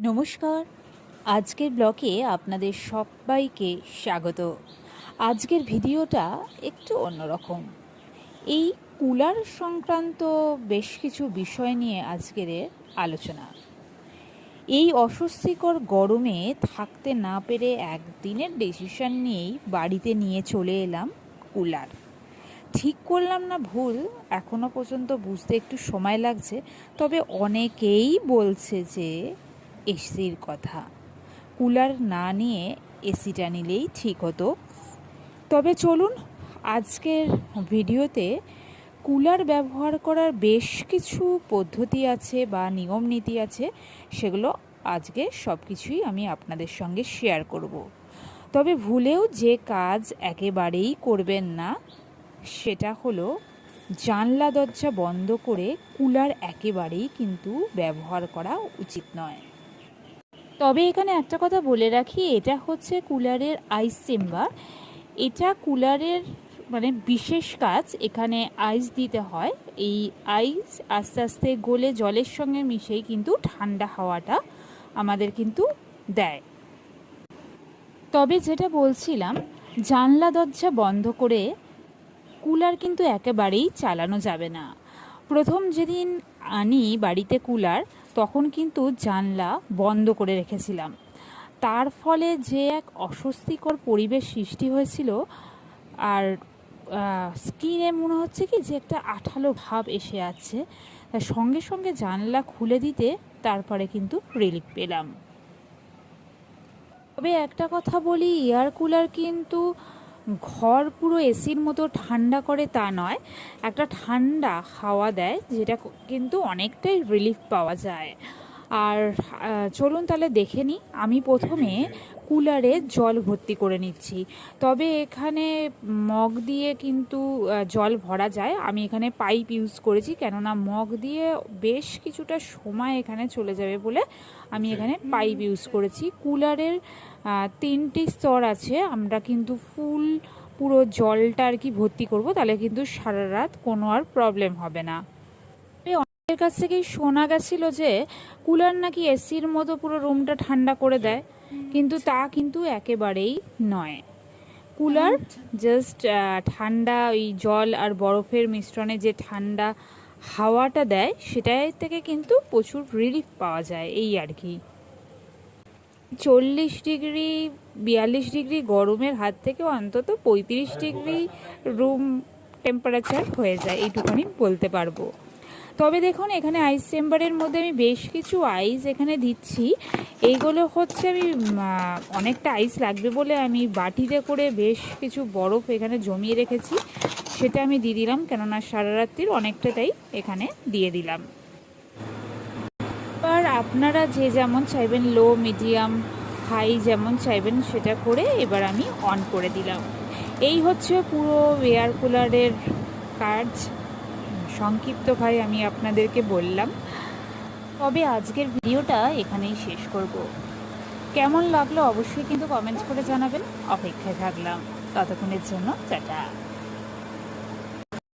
নমস্কার। আজকের ব্লকে আপনাদের সবাইকে স্বাগত। আজকের ভিডিওটা একটু অন্যরকম। এই কুলার সংক্রান্ত বেশ কিছু বিষয় নিয়ে আজকের আলোচনা। এই অস্বস্তিকর গরমে থাকতে না পেরে একদিনের ডিসিশন নিয়েই বাড়িতে নিয়ে চলে এলাম কুলার ঠিক করলাম না ভুল, এখনও পর্যন্ত বুঝতে একটু সময় লাগছে, তবে অনেকেই বলছে যে এসির কথা। কুলার না নিয়ে এসিটা নিলেই ঠিক হতো। তবে চলুন, আজকের ভিডিওতে কুলার ব্যবহার করার বেশ কিছু পদ্ধতি আছে বা নিয়ম নীতি আছে, সেগুলো আজকে সব কিছুই আমি আপনাদের সঙ্গে শেয়ার করব। তবে ভুলেও যে কাজ একেবারেই করবেন না, সেটা হলো জানলা দরজা বন্ধ করে কুলার একেবারেই কিন্তু ব্যবহার করা উচিত নয়। তবে এখানে একটা কথা বলে রাখি, এটা হচ্ছে কুলারের আইস চেম্বার। এটা কুলারের মানে বিশেষ কাজ এখানে আইস দিতে হয়। এই আইস আস্তে আস্তে গলে জলের সঙ্গে মিশেই কিন্তু ঠান্ডা হাওয়াটা আমাদের কিন্তু দেয়। তবে যেটা বলছিলাম, জানলা দরজা বন্ধ করে কুলার কিন্তু একেবারেই চালানো যাবে না। প্রথম যেদিন আনি বাড়িতে কুলার তখন কিন্তু জানলা বন্ধ করে রেখেছিলাম। তার ফলে যে এক অস্বস্তিকর পরিবেশ সৃষ্টি হয়েছিল আর স্কিনে মনে হচ্ছে কি যে একটা আঠালো ভাব এসে আছে। তার সঙ্গে সঙ্গে জানলা খুলে দিতে তারপরে কিন্তু রিলিফ পেলাম। তবে একটা কথা বলি এয়ার কুলার কিন্তু ঘর পুরো এসির মতো ঠান্ডা করে তা নয়, একটা ঠান্ডা হাওয়া দেয়, যেটা কিন্তু অনেকটাই রিলিফ পাওয়া যায়। আর চলুন তাহলে দেখে নিই। আমি প্রথমে কুলারে জল ভর্তি করে নিচ্ছি। তবে এখানে মগ দিয়ে কিন্তু জল ভরা যায়। আমি এখানে পাইপ ইউজ করেছি, কেননা মগ দিয়ে বেশ কিছুটা সময় এখানে চলে যাবে বলে আমি এখানে পাইপ ইউজ করেছি। কুলারের তিনটি স্তর আছে। আমরা কিন্তু ফুল, পুরো জলটা আর কি ভর্তি করব, তাহলে কিন্তু সারা রাত কোনো আর প্রবলেম হবে না। অনেকের কাছ থেকেই শোনা গেছিল যে কুলার নাকি এসির মতো পুরো রুমটা ঠান্ডা করে দেয়। কিন্তু তা কিন্তু একেবারেই নয়। কুলার জাস্ট ঠান্ডা ওই জল আর বরফের মিশ্রণে যে ঠান্ডা হাওয়াটা দেয় সেটাই থেকে কিন্তু প্রচুর রিলিফ পাওয়া যায় এই আর কি। চল্লিশ ডিগ্রি বিয়াল্লিশ ডিগ্রি গরমের হাত থেকে অন্তত পঁয়ত্রিশ ডিগ্রি রুম টেম্পারেচার হয়ে যায় এইটুখানি বলতে পারব। তবে দেখুন, এখানে আইস চেম্বারের মধ্যে আমি বেশ কিছু আইস এখানে দিচ্ছি। এইগুলো হচ্ছে আমি অনেকটা আইস লাগবে বলে আমি বাটিতে করে বেশ কিছু বরফ এখানে জমিয়ে রেখেছি। সেটা আমি দিয়ে দিলাম, কেননা সারা রাত্রির অনেকটাটাই এখানে দিয়ে দিলাম। এবার আপনারা যে যেমন চাইবেন লো মিডিয়াম হাই যেমন চাইবেন, সেটা করে এবার আমি অন করে দিলাম। এই হচ্ছে পুরো এয়ার কুলারের কাজ। সংক্ষিপ্তভাবে আমি আপনাদেরকে বললাম। তবে আজকের ভিডিওটা এখানেই শেষ করব। কেমন লাগল অবশ্যই কিন্তু কমেন্টস করে জানাবেন। অপেক্ষায় থাকলাম। ততক্ষণের জন্য টাটা।